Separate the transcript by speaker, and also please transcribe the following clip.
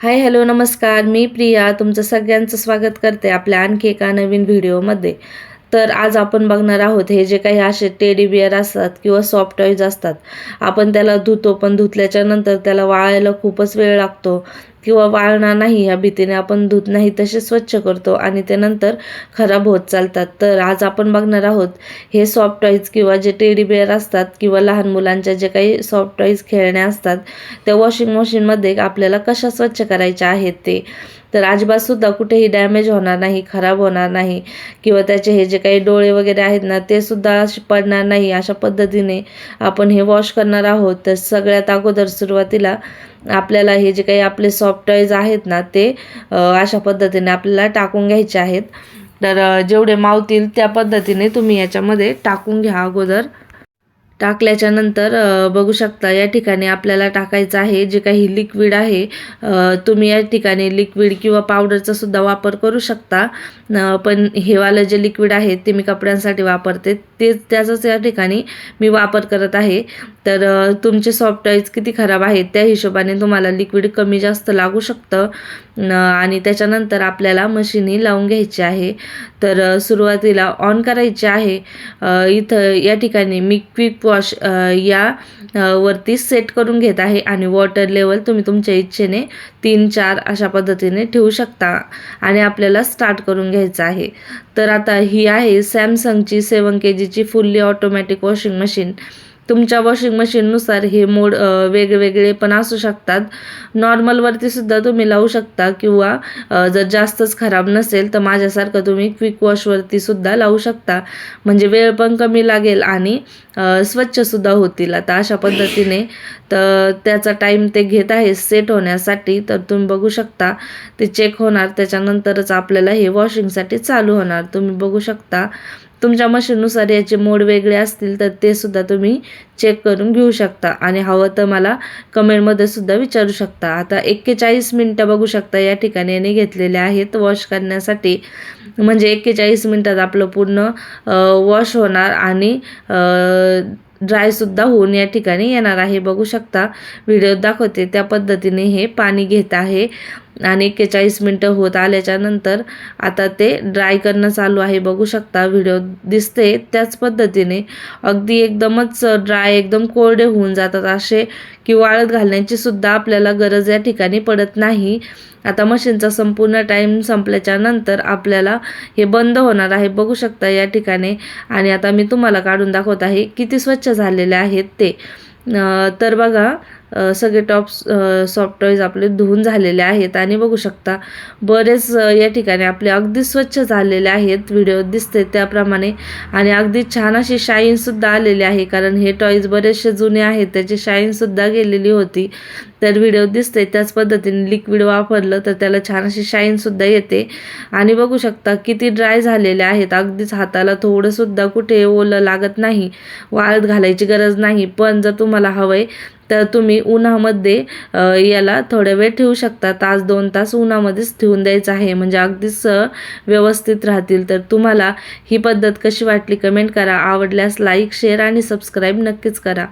Speaker 1: Hi hello नमस्कार. मी प्रिया. तुमचं सगळ्यांचं स्वागत करते आपल्या आणखी एका नवीन व्हिडिओमध्ये. तर आज आपण बघणार आहोत हे जे काही असे टेडी बिअर असतात किंवा सॉफ्ट टॉईज असतात. आपण त्याला धुतो पण धुतल्याच्या नंतर त्याला वाळायला खूपच वेळ लागतो. किंवा वाळणार नाही ह्या भीतीने आपण धूत नाही तसे स्वच्छ करतो आणि ते नंतर खराब होत चालतात. तर आज आपण बघणार आहोत हे सॉफ्ट टॉईज किंवा जे टेडी बिअर असतात किंवा लहान मुलांच्या जे काही सॉफ्ट टॉईज खेळण्या असतात त्या वॉशिंग मशीनमध्ये आपल्याला कशा स्वच्छ करायच्या आहेत ते. तर अजिबातसुद्धा कुठेही डॅमेज होणार नाही खराब होणार नाही किंवा त्याचे हे जे काही डोळे वगैरे आहेत ना ते सुद्धा पडणार नाही अशा पद्धतीने आपण हे वॉश करणार आहोत. तर सगळ्यात अगोदर सुरुवातीला आपल्याला हे जे काही आपले सॉफ्ट टॉईज आहेत ना ते अशा पद्धतीने आपल्याला टाकून घ्यायचे आहेत. तर जेवढे मावतील त्या पद्धतीने तुम्ही याच्यामध्ये टाकून घ्या अगोदर. टाकल्याच्या नंतर बघू शकता या ठिकाणी आपल्याला टाकायचं आहे जे काही लिक्विड आहे. तुम्ही या ठिकाणी लिक्विड किंवा पावडरचा सुद्धा वापर करू शकता. पण हेवालं जे लिक्विड आहे ते मी कपड्यांसाठी वापरते. ते त्याचाच या ठिकाणी मी वापर करत आहे. तर तुमचे सॉफ्ट टॉईज किती खराब आहेत त्या हिशोबाने तुम्हाला लिक्विड कमी जास्त लागू शकतं. आणि त्याच्यानंतर आपल्याला मशीनी लावून घ्यायची आहे. तर सुरुवातीला ऑन करायची आहे. इथं या ठिकाणी मी क्विक वॉश या वरती सेट करून घेत आहे आणि वॉटर लेवल तुम्ही तुमच्या इच्छेने तीन चार अशा पद्धतीने ठेवू शकता आणि आपल्याला स्टार्ट करून घ्यायचं आहे. तर आता ही आहे सॅमसंगची सेवन के जीची फुल्ली ऑटोमॅटिक वॉशिंग मशीन तुमच्या वॉशिंग मशीननुसार हे मोड वेगवेगळे पण असू शकतात. नॉर्मलवरती सुद्धा तुम्ही लावू शकता किंवा जर जास्तच खराब नसेल तर माझ्यासारखं तुम्ही क्विक वॉशवरती सुद्धा लावू शकता. म्हणजे वेळ पण कमी लागेल आणि स्वच्छसुद्धा होतील. आता अशा पद्धतीने तर त्याचा टाईम ते घेत आहे सेट होण्यासाठी. तर तुम्ही बघू शकता ते चेक होणार. त्याच्यानंतरच आपल्याला हे वॉशिंगसाठी चालू होणार. तुम्ही बघू शकता. तुमच्या मशीननुसार याचे मोड वेगळे असतील तर ते सुद्धा तुम्ही चेक करून घेऊ शकता. आणि हवं तर मला कमेंटमध्ये सुद्धा विचारू शकता. आता एक्केचाळीस मिनटं बघू शकता या ठिकाणी याने घेतलेले आहेत. वॉश करण्यासाठी म्हणजे एक्केचाळीस मिनटात आपलं पूर्ण वॉश होणार आणि ड्रायसुद्धा होऊन या ठिकाणी येणार आहे. बघू शकता. व्हिडिओ दाखवते. त्या पद्धतीने हे पाणी घेत आहे. आणि एक्केचाळीस मिनटं होत आल्याच्यानंतर आता ते ड्राय करणं चालू आहे. बघू शकता व्हिडिओ दिसते त्याच पद्धतीने. अगदी एकदमच ड्राय एकदम कोरडे होऊन जातात असे की वाळत घालण्याची सुद्धा आपल्याला गरज या ठिकाणी पडत नाही. आता मशीनचा संपूर्ण टाईम संपल्याच्या नंतर आपल्याला हे बंद होणार आहे. बघू शकता या ठिकाणी. आणि आता मी तुम्हाला काढून दाखवत आहे किती स्वच्छ झालेले आहेत ते. तर बघा सगळे टॉप्स सॉफ्ट टॉईज आपले धुवून झालेले आहेत आणि बघू शकता बरेच या ठिकाणी आपले अगदी स्वच्छ झालेले आहेत व्हिडिओ दिसते त्याप्रमाणे. आणि अगदी छान अशी शाईनसुद्धा आलेली आहे कारण हे टॉईज बरेचसे जुने आहेत त्याची शाईनसुद्धा गेलेली होती. तर व्हिडिओ दिसते त्याच पद्धतीने लिक्विड वापरलं तर त्याला छान अशी शाईनसुद्धा येते. आणि बघू शकता किती ड्राय झालेले आहेत अगदीच हाताला थोडंसुद्धा कुठे ओलं लागत नाही वाळत घालायची गरज नाही. पण जर तुम्हाला हवं आहे तर तुम्ही उन्हामध्ये याला थोड्या वेळ ठेवू शकता. तास दोन तास उन्हामध्येच ठेवून द्यायचं आहे. म्हणजे अगदीच व्यवस्थित राहतील. तर तुम्हाला ही पद्धत कशी वाटली कमेंट करा. आवडल्यास लाईक शेअर आणि सबस्क्राईब नक्कीच करा.